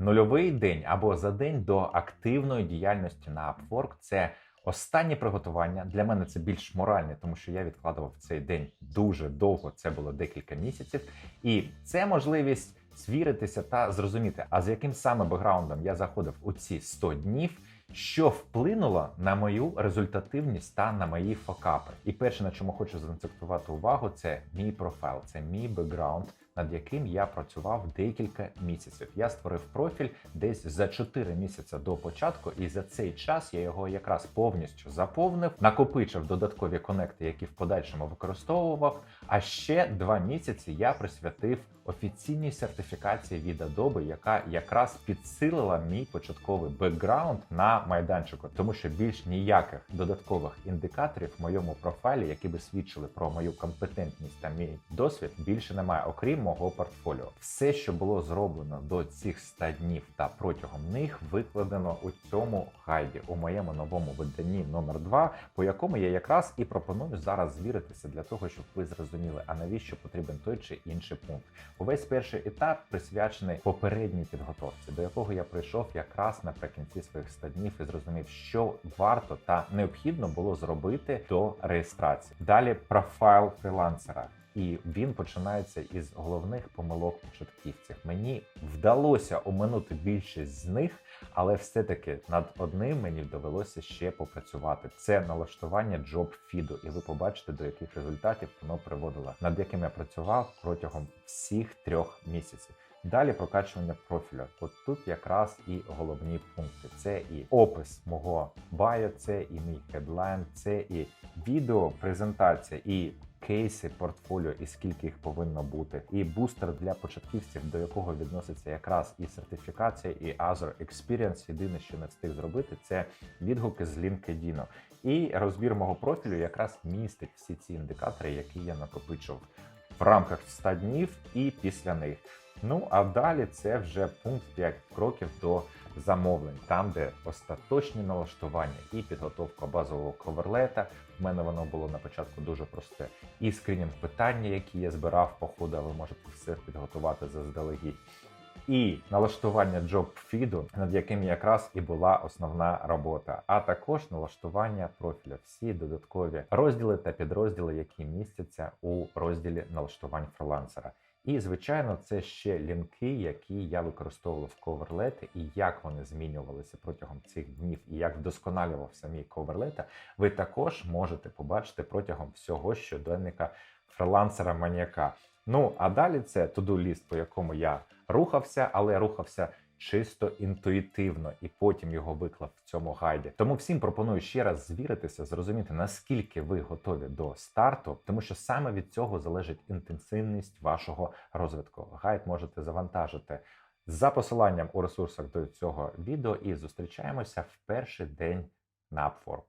Нульовий день або за день до активної діяльності на Upwork – це останнє приготування. Для мене це більш моральне, тому що я відкладував цей день дуже довго. Це було декілька місяців, і це можливість звіритися та зрозуміти, а з яким саме бекграундом я заходив у ці 100 днів. Що вплинуло на мою результативність та на мої фокапи? І перше, на чому хочу заакцентувати увагу, це мій профайл, це мій бекграунд, над яким я працював декілька місяців. Я створив профіль десь за 4 місяці до початку, і за цей час я його якраз повністю заповнив, накопичив додаткові конекти, які в подальшому використовував. А ще два місяці я присвятив офіційній сертифікації від Adobe, яка якраз підсилила мій початковий бекграунд на майданчику, тому що більш ніяких додаткових індикаторів в моєму профайлі, які би свідчили про мою компетентність та мій досвід, більше немає, окрім мого портфоліо. Все, що було зроблено до цих 100 днів та протягом них, викладено у цьому гайді у моєму новому виданні номер 2 по якому я якраз і пропоную зараз звіритися для того, щоб ви зрозуміли, а навіщо потрібен той чи інший пункт. Увесь перший етап присвячений попередній підготовці, до якого я прийшов якраз наприкінці своїх 100 днів і зрозумів, що варто та необхідно було зробити до реєстрації. Далі профайл фрілансера. І він починається із головних помилок початківців. Мені вдалося оминути більшість з них, але все-таки над одним мені довелося ще попрацювати. Це налаштування джоб фіду, і ви побачите, до яких результатів воно приводило, над яким я працював протягом всіх трьох місяців. Далі прокачування профілю. От тут якраз і головні пункти. Це і опис мого баю, це і мій хедлайн, це і відео, презентація, і кейси портфоліо, і скільки їх повинно бути, і бустер для початківців, до якого відноситься якраз і сертифікація, і Azure Experience. Єдине, що не встиг зробити, це відгуки з LinkedIn. І розбір мого профілю якраз містить всі ці індикатори, які я накопичував в рамках 100 днів і після них. Ну а далі це вже пункт 5 кроків до замовлень, там, де остаточні налаштування і підготовка базового коверлета. В мене воно було на початку дуже просте. І скринінг питання, які я збирав по ходу, ви можете все підготувати заздалегідь. І налаштування джоб фіду, над яким якраз і була основна робота, а також налаштування профіля, всі додаткові розділи та підрозділи, які містяться у розділі налаштувань фрилансера. І, звичайно, це ще лінки, які я використовував в коверлети, і як вони змінювалися протягом цих днів, і як вдосконалювався мій коверлета, ви також можете побачити протягом всього щоденника фрилансера маніяка. Ну а далі це туду ліст, по якому я рухався, але рухався чисто інтуїтивно, і потім його виклав в цьому гайді. Тому всім пропоную ще раз звіритися, зрозуміти наскільки ви готові до старту, тому що саме від цього залежить інтенсивність вашого розвитку. Гайд можете завантажити. За посиланням у ресурсах до цього відео і зустрічаємося в перший день на Upwork.